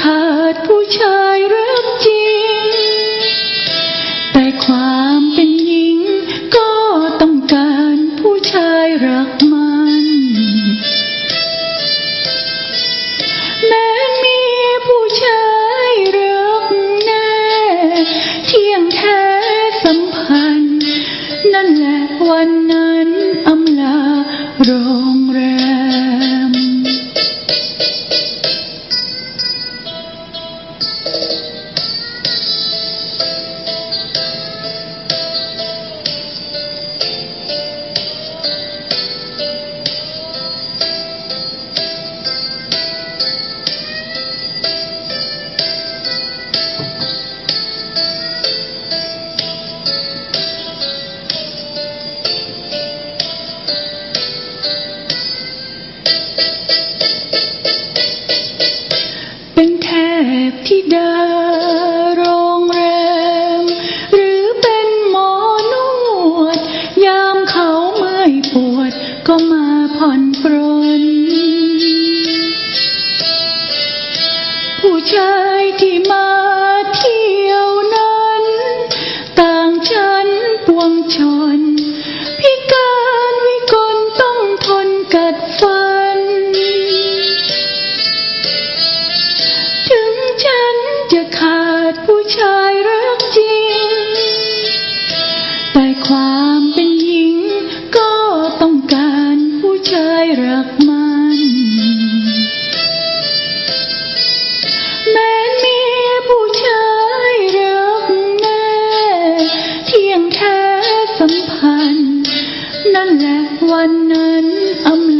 ขาดผู้ชายรักจริง แต่ความ ก็มาผ่อนปรนผู้ชาย one nun, um,